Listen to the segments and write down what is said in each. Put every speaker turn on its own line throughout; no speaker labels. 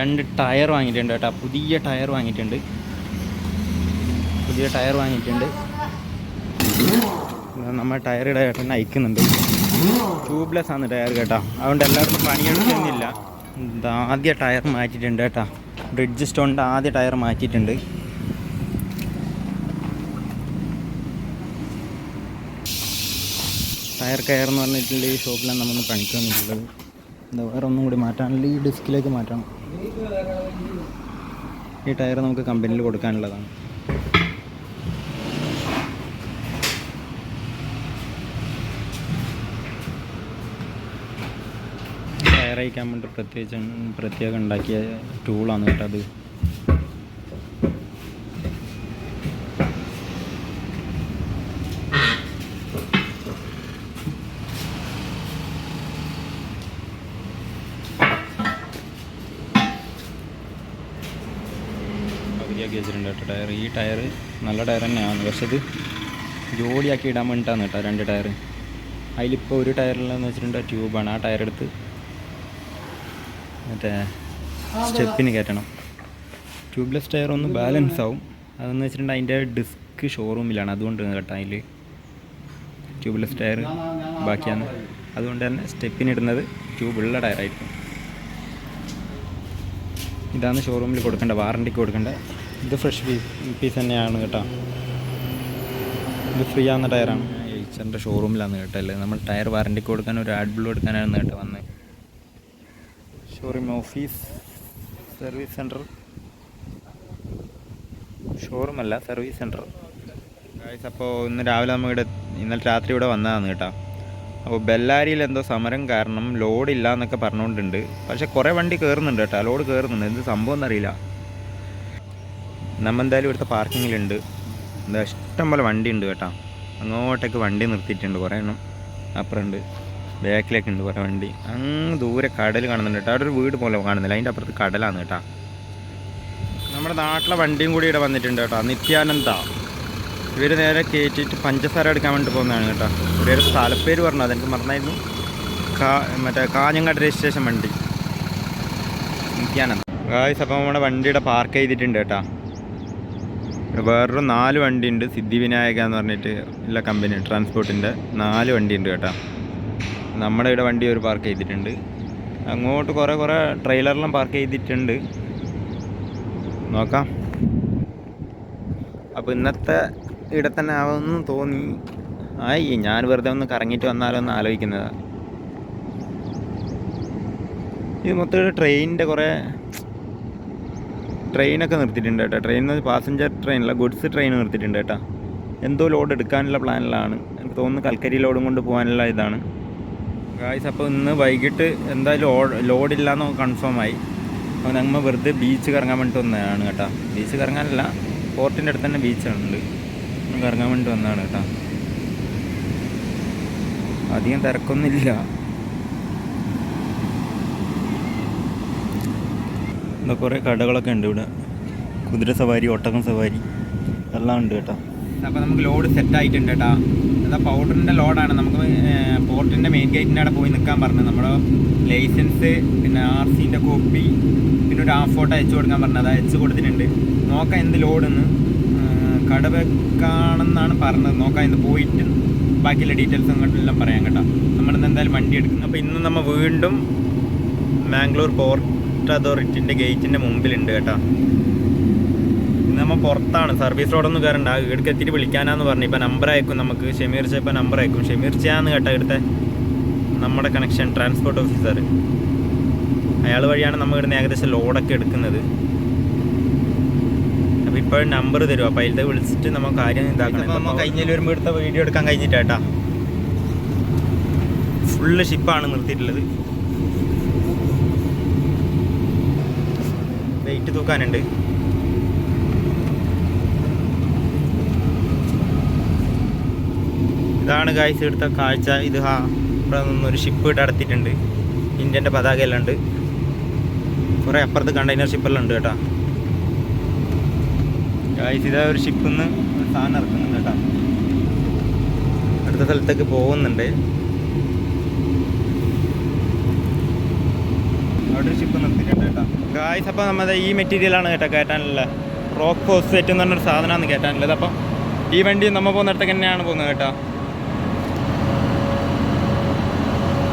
രണ്ട് ടയർ വാങ്ങിയിട്ടുണ്ട് കേട്ടോ. പുതിയ ടയർ വാങ്ങിയിട്ടുണ്ട്. പുതിയ ടയർ വാങ്ങിയിട്ടുണ്ട്. നമ്മൾ ടയർ ചേട്ടൻ അയക്കുന്നുണ്ട്. ട്യൂബ്ലെസ് ആണ് ടയർ കേട്ടോ. അതുകൊണ്ട് എല്ലാവർക്കും പണിയെടുക്കുന്നില്ല. ആദ്യ ടയർ മാറ്റിയിട്ടുണ്ട് കേട്ടോ. ബ്രിഡ്ജ് സ്റ്റോണിന്റെ ആദ്യ ടയർ മാറ്റിയിട്ടുണ്ട്. ടയർ കയർ എന്ന് പറഞ്ഞിട്ടുണ്ടെങ്കിൽ ഷോപ്പിലാണ് നമ്മൾ പണിക്കാൻ വന്നിട്ടുള്ളത് എന്താ വേറെ ഒന്നും കൂടി മാറ്റാനുള്ള. ഈ ഡിസ്കിലേക്ക് മാറ്റണം. ഈ ടയർ നമുക്ക് കമ്പനിയിൽ കൊടുക്കാനുള്ളതാണ്. ടയർ അയക്കാൻ വേണ്ടി പ്രത്യേകിച്ച് പ്രത്യേകം ഉണ്ടാക്കിയ ടൂളാണ് കേട്ടോ അത്. പകുതിയാക്കി വെച്ചിട്ടുണ്ട് കേട്ടോ ടയർ ഈ ടയർ നല്ല ടയർ തന്നെയാണ്. പക്ഷേ ഇത് ജോഡിയാക്കി ഇടാൻ വേണ്ടിയിട്ടാണ് കേട്ടോ രണ്ട് ടയർ അതിലിപ്പോൾ ഒരു ടയറിലെന്ന് വെച്ചിട്ടുണ്ടെങ്കിൽ ട്യൂബാണ്. ആ ടയർ എടുത്ത് മറ്റേ സ്റ്റെപ്പിന് കയറ്റണം. ട്യൂബ്ലെസ് ടയർ ഒന്ന് ബാലൻസ് ആവും. അതെന്ന് വെച്ചിട്ടുണ്ടെങ്കിൽ അതിന്റെ ഡിസ്ക് ഷോറൂമിലാണ്. അതുകൊണ്ട് കേട്ടോ അതിൽ ട്യൂബ്ലെസ് ടയർ ബാക്കിയാണ്. അതുകൊണ്ട് തന്നെ സ്റ്റെപ്പിനിടുന്നത് ട്യൂബുള്ള ടയറായിരിക്കും. ഇതാണ് ഷോറൂമിൽ കൊടുക്കേണ്ട വാറണ്ടിക്ക് കൊടുക്കേണ്ട ഇത് ഫ്രഷ് പീസ് തന്നെയാണ് കേട്ടോ. ഇത് ഫ്രീ ആവുന്ന ടയറാണ് എയ്ച്ചറിന്റെ ഷോറൂമിലാണ് കേട്ടോ അല്ലേ? നമ്മൾ ടയർ വാറണ്ടിക്ക് കൊടുക്കാൻ ഒരു ആഡ് ബ്ലൂ എടുക്കാനാണ് കേട്ടോ വന്നത് showroom office service centre showroom അല്ല സർവീസ് സെന്റർ ഗായ്സ് അപ്പോൾ ഇന്ന് രാവിലെ നമ്മൾ ഇവിടെ ഇന്നലെ രാത്രി ഇവിടെ വന്നതാണ് കേട്ടോ. അപ്പോൾ ബെല്ലാരിയിൽ എന്തോ സമരം കാരണം ലോഡ് ഇല്ല എന്നൊക്കെ പറഞ്ഞുകൊണ്ടുണ്ട് പക്ഷേ കുറേ വണ്ടി കയറുന്നുണ്ട് കേട്ടോ. ലോഡ് കയറുന്നുണ്ട് എന്ത് സംഭവം എന്നറിയില്ല. നമ്മൾ എന്തായാലും ഇവിടുത്തെ പാർക്കിങ്ങിലുണ്ട്. എന്താ ഇഷ്ടംപോലെ വണ്ടി ഉണ്ട് കേട്ടോ. അങ്ങോട്ടേക്ക് വണ്ടി നിർത്തിയിട്ടുണ്ട്. കുറേ എണ്ണം അപ്പുറമുണ്ട്. ബാക്കിലേക്ക് ഉണ്ട് കുറേ വണ്ടി. അങ്ങ് ദൂരെ കടൽ കാണുന്നുണ്ട് കേട്ടോ. അവിടെ ഒരു വീട് പോലെ കാണുന്നില്ല. അതിന്റെ അപ്പുറത്ത് കടലാണ് കേട്ടോ. നമ്മുടെ നാട്ടിലെ വണ്ടിയും കൂടി ഇവിടെ വന്നിട്ടുണ്ട് കേട്ടോ. നിത്യാനന്ദ. ഇവർ നേരെ കയറ്റിയിട്ട് പഞ്ചസാര എടുക്കാൻ വേണ്ടി പോകുന്നതാണ് കേട്ടോ. ഇവിടെ ഒരു സ്ഥലപ്പേര് പറഞ്ഞു. അതെനിക്ക് മറന്നായിരുന്നു. കാ മറ്റേ കാഞ്ഞങ്ങാട് രജിസ്ട്രേഷൻ വണ്ടി. നിത്യാനന്ദ. ഗായ്സ് അപ്പം നമ്മുടെ വണ്ടിയുടെ പാർക്ക് ചെയ്തിട്ടുണ്ട് കേട്ടോ. വേറൊരു നാല് വണ്ടി ഉണ്ട് സിദ്ധിവിനായക എന്ന് പറഞ്ഞിട്ട് ഉള്ള കമ്പനി ട്രാൻസ്പോർട്ടിന്റെ നാല് വണ്ടി ഉണ്ട് കേട്ടോ. നമ്മുടെ ഇവിടെ വണ്ടി ഒരു പാർക്ക് ചെയ്തിട്ടുണ്ട്. അങ്ങോട്ട് കുറേ കുറേ ട്രെയിലറിലും പാർക്ക് ചെയ്തിട്ടുണ്ട്. നോക്കാം. അപ്പോൾ ഇന്നത്തെ ഇവിടെ തന്നെ ആവുമെന്ന് തോന്നി. ആയി ഞാൻ വെറുതെ ഒന്ന് കറങ്ങിയിട്ട് വന്നാലോ എന്ന് ആലോചിക്കുന്നതാണ് ഇത് മൊത്തം ട്രെയിനിന്റെ കുറേ ട്രെയിനൊക്കെ നിർത്തിയിട്ടുണ്ട് കേട്ടോ. ട്രെയിൻ പാസഞ്ചർ ട്രെയിനല്ല ഗുഡ്സ് ട്രെയിൻ നിർത്തിയിട്ടുണ്ട് കേട്ടോ. എന്തോ ലോഡ് എടുക്കാനുള്ള പ്ലാനിലാണ് എനിക്ക് തോന്നുന്നു കൽക്കരി ലോഡും കൊണ്ട് പോകാനുള്ള ഇതാണ്. ഗായ്സ് അപ്പോൾ ഇന്ന് വൈകിട്ട് എന്തായാലും ലോഡില്ലാന്ന് കൺഫേം ആയി. അപ്പോൾ ഞങ്ങൾ വെറുതെ ബീച്ച് കറങ്ങാൻ വേണ്ടിയിട്ട് വന്നതാണ് കേട്ടോ. ബീച്ച് കറങ്ങാനല്ല പോർട്ടിന്റെ അടുത്ത് തന്നെ ബീച്ചുണ്ട് കറങ്ങാൻ വേണ്ടി വന്നതാണ് കേട്ടോ. അധികം തിരക്കൊന്നുമില്ല. എന്താ കുറേ കടകളൊക്കെ ഉണ്ട് ഇവിടെ. കുതിര സവാരി ഒട്ടകം സവാരി എല്ലാം ഉണ്ട് കേട്ടോ. അപ്പോൾ നമുക്ക് ലോഡ് സെറ്റ് ആയിട്ടുണ്ട് കേട്ടോ. എന്താ പൗഡറിന്റെ ലോഡാണ് നമുക്ക് പോർട്ടിന്റെ മെയിൻ ഗേറ്റിന്റെ അവിടെ പോയി നിൽക്കാൻ പറഞ്ഞു. നമ്മുടെ ലൈസൻസ് പിന്നെ ആർ സിന്റെ കോപ്പി പിന്നെ ഒരു ഹാഫ് ഫോട്ടോ അയച്ചു കൊടുക്കാൻ പറഞ്ഞത് അത് അയച്ചു കൊടുത്തിട്ടുണ്ട്. നോക്കാം എന്ത് ലോഡെന്ന് കട വെക്കാണെന്നാണ് പറഞ്ഞത്. നോക്കാം ഇന്ന് പോയിട്ട്. ബാക്കിയുള്ള ഡീറ്റെയിൽസ് അങ്ങോട്ടെല്ലാം പറയാം കേട്ടോ. നമ്മളിന്ന് എന്തായാലും വണ്ടി എടുക്കുന്നു. അപ്പോൾ ഇന്ന് നമ്മൾ വീണ്ടും മാംഗ്ലൂർ പോർട്ട് അതോറിറ്റിന്റെ ഗേറ്റിന്റെ മുമ്പിലുണ്ട് കേട്ടോ. ഇന്ന് നമ്മൾ പുറത്താണ്. സർവീസ് റോഡൊന്നും കയറണ്ട ഇവിടേക്ക് എത്തിയിട്ട് വിളിക്കാനാന്ന് പറഞ്ഞു. ഇപ്പോൾ നമ്പർ അയക്കും നമുക്ക്. ഷമീർ ചേപ്പ ഇപ്പോൾ നമ്പർ അയക്കും. ഷമീർ ചെയ്യാന്ന് കേട്ടോ ഇവിടുത്തെ നമ്മുടെ കണക്ഷൻ ട്രാൻസ്പോർട്ട് ഓഫീസർ അയാൾ വഴിയാണ് നമ്മൾ ഇവിടുന്ന് ഏകദേശം ലോഡൊക്കെ എടുക്കുന്നത്. അപ്പോൾ ഇപ്പോഴും നമ്പർ തരും. അപ്പോൾ അതിലത്തെ വിളിച്ചിട്ട് നമ്മൾ കാര്യം ഇതാക്കണം. നമ്മൾ കഴിഞ്ഞ വരുമ്പോൾ എടുത്ത വീഡിയോ എടുക്കാൻ കഴിഞ്ഞിട്ടാ ഫുള്ള് ഷിപ്പാണ് നിർത്തിയിട്ടുള്ളത്. വെയിറ്റ് തൂക്കാനുണ്ട്. ഇതാണ് കാഴ്ച എടുത്ത കാഴ്ച. ഇത് ഹാ ഇവിടെ നിന്നൊരു ഷിപ്പ് ഇട്ട് അടത്തിയിട്ടുണ്ട് ഇന്ത്യന്റെ പതാകയെല്ലാം ഉണ്ട്. കുറേ അപ്പുറത്ത് കണ്ടെയ്നർ ഷിപ്പെല്ലാം ഉണ്ട് കേട്ടോ. ഗായ്സ് ഇതാ ഒരു ഷിപ്പിൽ നിന്ന് സാധനം ഇറക്കുന്നുണ്ട് കേട്ടോ. അടുത്ത സ്ഥലത്തേക്ക് പോകുന്നുണ്ട്. അവിടെ ഒരു ഷിപ്പ് ഗായ്സ് അപ്പോൾ നമ്മുടെ ഈ മെറ്റീരിയലാണ് കേട്ടോ കയറ്റാനുള്ള റോക്ക് ഫോസ്ഫേറ്റ് എന്ന് പറഞ്ഞൊരു സാധനമാണ് കയറ്റാനുള്ളത് അപ്പം ഈ വണ്ടി നമ്മൾ പോകുന്നിടത്തേക്ക് തന്നെയാണ് പോകുന്നത് കേട്ടോ.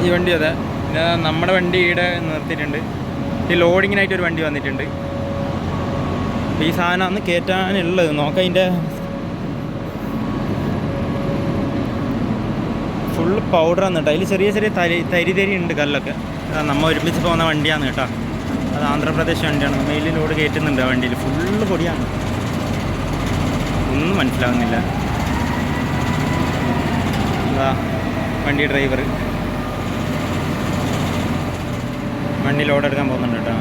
ഈ വണ്ടി അതെ. നമ്മുടെ വണ്ടി ഇവിടെ നിർത്തിയിട്ടുണ്ട്. ഈ ലോഡിങ്ങിനായിട്ട് ഒരു വണ്ടി വന്നിട്ടുണ്ട്. ഈ സാധനമാണ് കയറ്റാനുള്ളത് നോക്കാം അതിന്റെ ഫുള്ള് പൗഡറാണ് കേട്ടോ. അതിൽ ചെറിയ ചെറിയ തരി തരി തരി ഉണ്ട് കല്ലൊക്കെ നമ്മൾ ഒരുമിച്ച് പോകുന്ന വണ്ടിയാണ് കേട്ടോ. അത് ആന്ധ്രാപ്രദേശ് വണ്ടിയാണ്. മെയിലിൽ ലോഡ് കയറ്റുന്നുണ്ട് വണ്ടിയിൽ ഫുള്ള് പൊടിയാണ്. ഒന്നും മനസ്സിലാവുന്നില്ല. എന്താ വണ്ടി ഡ്രൈവർ വണ്ടി ലോഡ് എടുക്കാൻ പോകുന്നുണ്ട് കേട്ടോ.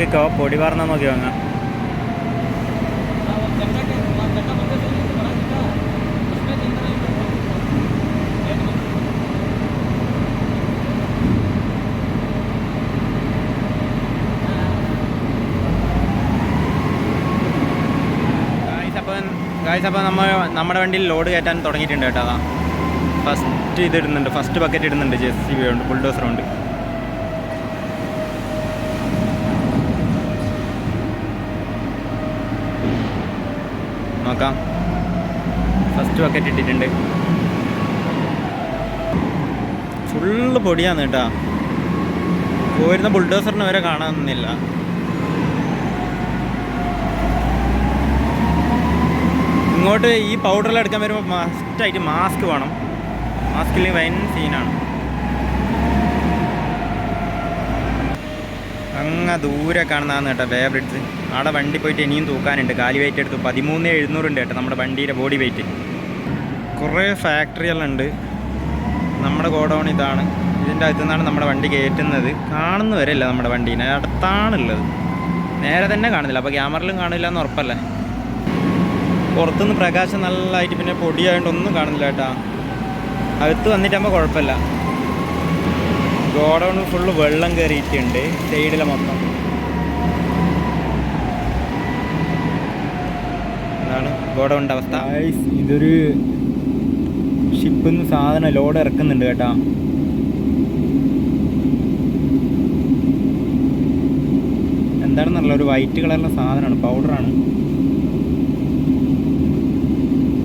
നോക്കിക്കോ പൊടി പറഞ്ഞാൽ നോക്കി വാങ്ങാം ഗായ്സ് അപ്പോൾ നമ്മൾ നമ്മുടെ വണ്ടിയിൽ ലോഡ് കയറ്റാൻ തുടങ്ങിയിട്ടുണ്ട് കേട്ടോ. അതാ. ഫസ്റ്റ് ഇത് ഇടുന്നുണ്ട്. ഫസ്റ്റ് ബക്കറ്റ് ഇടുന്നുണ്ട്. ജെ സി ബി ഉണ്ട് ബുൾഡോസർ നോക്കാം. ഫസ്റ്റ് ബക്കറ്റ് ഇട്ടിട്ടുണ്ട്. ഫുള്ള് പൊടിയാണ് കേട്ടോ. പോയിരുന്ന ബുൾഡോസറിന് വരെ കാണാനൊന്നുമില്ല. ഇങ്ങോട്ട് ഈ പൗഡറെല്ലാം എടുക്കാൻ വരുമ്പോൾ മസ്റ്റായിട്ട് മാസ്ക് വേണം. മാസ്കിൽ വൈൻ സീനാണ് അങ്ങ് ദൂരെ കാണുന്നതാണ് കേട്ടോ വേ ബ്രിഡ്ജ് അവിടെ വണ്ടി പോയിട്ട് ഇനിയും തൂക്കാനുണ്ട്. കാലി വെയിറ്റ് എടുത്തു. പതിമൂന്ന് എഴുന്നൂറുണ്ട് കേട്ടോ നമ്മുടെ വണ്ടിയുടെ ബോഡി വെയിറ്റ് കുറേ ഫാക്ടറിയെല്ലാം ഉണ്ട്. നമ്മുടെ ഗോഡൗൺ ഇതാണ്. ഇതിന്റെ അകത്തു നിന്നാണ് നമ്മുടെ വണ്ടി കയറ്റുന്നത്. കാണുന്ന വരെയല്ല നമ്മുടെ വണ്ടീനെ. അടുത്താണുള്ളത്. നേരെ തന്നെ കാണുന്നില്ല. അപ്പോൾ ക്യാമറയിലും കാണില്ല എന്ന് ഉറപ്പല്ലേ? പുറത്തുനിന്ന് പ്രകാശം നല്ലതായിട്ട് പിന്നെ പൊടിയായതുകൊണ്ട് ഒന്നും കാണുന്നില്ല കേട്ടോ. അകത്ത് വന്നിട്ടാകുമ്പോൾ കുഴപ്പമില്ല. ഗോഡൗൺ ഫുള്ള് വെള്ളം കയറിയിട്ടുണ്ട് സൈഡിലെ മൊത്തം. അതാണ് ഗോഡൗണിന്റെ അവസ്ഥ. ഇതൊരു ഷിപ്പിൽ നിന്ന് സാധനം ലോഡ് ഇറക്കുന്നുണ്ട് കേട്ടോ. എന്താണെന്നറിയില്ല ഒരു വൈറ്റ് കളറിലെ സാധനമാണ്. പൗഡറാണ്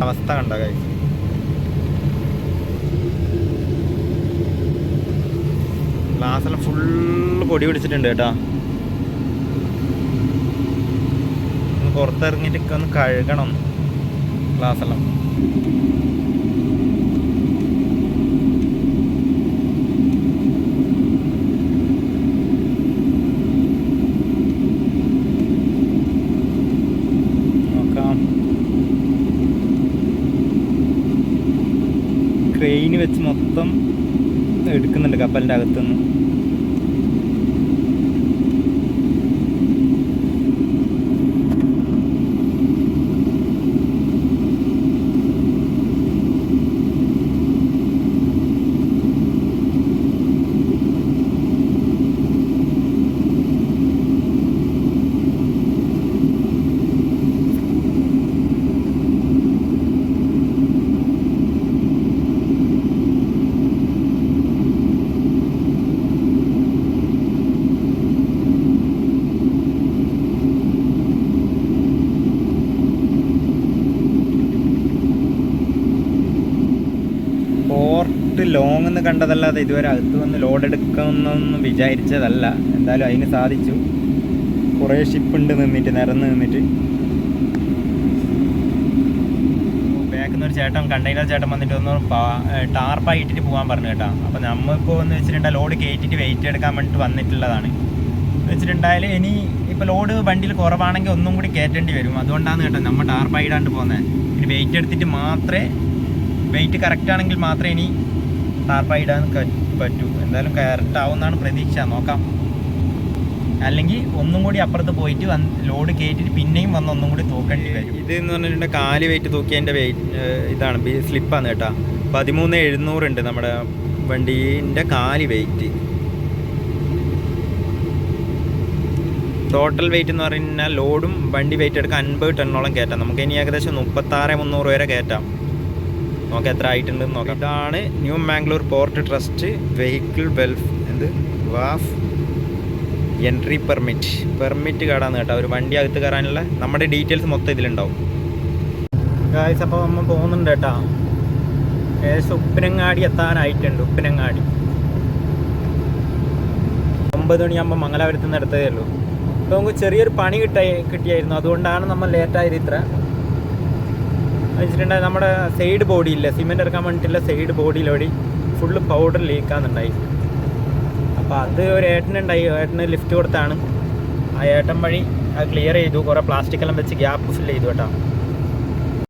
അവസ്ഥ കണ്ടോ കൈ ഗ്ലാസ്സെല്ലാം ഫുൾ പൊടി പിടിച്ചിട്ടുണ്ട് കേട്ടോ. ഒന്ന് പുറത്തിറങ്ങിയിട്ട് ഒന്ന് കഴുകണം. ഗ്ലാസ്സെല്ലാം ക്രെയിന് വെച്ച് മൊത്തം എടുക്കുന്നുണ്ട് കപ്പലിന്റെ അകത്തുനിന്ന് പോർട്ട് ലോങ് എന്ന് കണ്ടതല്ലാതെ ഇതുവരെ അകത്ത് വന്ന് ലോഡ് എടുക്കുമെന്നൊന്നും വിചാരിച്ചതല്ല. എന്തായാലും അതിന് സാധിച്ചു. കുറേ ഷിപ്പുണ്ട് നിന്നിട്ട് നിരന്ന് നിന്നിട്ട്. ബാക്കിൽ ഒരു ചേട്ടൻ കണ്ടെയ്നർ ചേട്ടൻ വന്നിട്ട് ഒന്ന് ടാർപ്പായി ഇട്ടിട്ട് പോകാൻ പറഞ്ഞു കേട്ടോ. അപ്പോൾ നമ്മളിപ്പോൾ എന്ന് വെച്ചിട്ടുണ്ടെങ്കിൽ ലോഡ് കയറ്റിയിട്ട് വെയിറ്റ് എടുക്കാൻ വേണ്ടിയിട്ട് വന്നിട്ടുള്ളതാണ്. എന്ന് വെച്ചിട്ടുണ്ടായാൽ ഇനി ഇപ്പോൾ ലോഡ് വണ്ടിയിൽ കുറവാണെങ്കിൽ ഒന്നും കൂടി കയറ്റേണ്ടി വരും. അതുകൊണ്ടാണ് കേട്ടോ നമ്മൾ ടാർപ്പായി ഇടാണ്ട് പോകുന്നത് ഇനി വെയിറ്റ് എടുത്തിട്ട് മാത്രമേ വെയിറ്റ് കറക്റ്റ് ആണെങ്കിൽ മാത്രമേ ഇനി ടാർപ്പായി ഇടാൻ പറ്റൂ. എന്തായാലും കറക്റ്റ് ആവുമെന്നാണ് പ്രതീക്ഷ. നോക്കാം. അല്ലെങ്കിൽ ഒന്നും കൂടി അപ്പുറത്ത് പോയിട്ട് ലോഡ് കയറ്റിട്ട് പിന്നെയും വന്ന് ഒന്നും കൂടി തൂക്കേണ്ടി വരും. ഇത് എന്ന് പറഞ്ഞിട്ടുണ്ടെങ്കിൽ കാൽ വെയിറ്റ് തൂക്കിയതിന്റെ വെയിറ്റ് ഇതാണ്. സ്ലിപ്പാണ് കേട്ടോ. പതിമൂന്ന് എഴുന്നൂറുണ്ട് നമ്മുടെ വണ്ടീന്റെ കാൽ വെയിറ്റ്. ടോട്ടൽ വെയിറ്റ് എന്ന് പറഞ്ഞാൽ ലോഡും വണ്ടി വെയിറ്റ് എടുക്കാൻ അൻപത് ടണ്ണോളം കയറ്റാം. നമുക്ക് ഇനി ഏകദേശം മുപ്പത്താറ് മുന്നൂറ് വരെ കയറ്റാം. നോക്കാം എത്ര ആയിട്ടുണ്ട് നോക്കാം. ഇതാണ് new Mangalore port trust vehicle wharf എന്ത്? Wharf entry permit. പെർമിറ്റ് കാടാന്ന് കേട്ടോ. ഒരു വണ്ടി അകത്ത് കയറാനുള്ള നമ്മുടെ ഡീറ്റെയിൽസ് മൊത്തം ഇതിലുണ്ടാവും. ഗായ്സ് അപ്പോൾ നമ്മൾ പോകുന്നുണ്ട് കേട്ടോ. ഏകദേശം ഉപ്പിനങ്ങാടി എത്താനായിട്ടുണ്ട്. ഉപ്പിനങ്ങാടി. ഒമ്പത് മണിയാകുമ്പോൾ മംഗലാപുരത്ത് നിന്ന് എടുത്തതേ ഉള്ളൂ. അപ്പോൾ നമുക്ക് ചെറിയൊരു പണി കിട്ടായി കിട്ടിയായിരുന്നു. അതുകൊണ്ടാണ് നമ്മൾ ലേറ്റായത് ഇത്ര. വെച്ചിട്ടുണ്ടെങ്കിൽ നമ്മുടെ സൈഡ് ബോഡിയില്ല സിമെന്റ് ഇറക്കാൻ വേണ്ടിയിട്ടുള്ള സൈഡ് ബോഡിയിലോടി ഫുള്ള് പൗഡർ ലീക്കാന്നുണ്ടായി അപ്പോൾ അത് ഒരു ഏട്ടനുണ്ടായി ഏട്ടന് ലിഫ്റ്റ് കൊടുത്താണ്. ആ ഏട്ടൻ വഴി അത് ക്ലിയർ ചെയ്തു കുറേ പ്ലാസ്റ്റിക് എല്ലാം വെച്ച് ഗ്യാപ്പ് ഫില്ല് ചെയ്തു കേട്ടോ.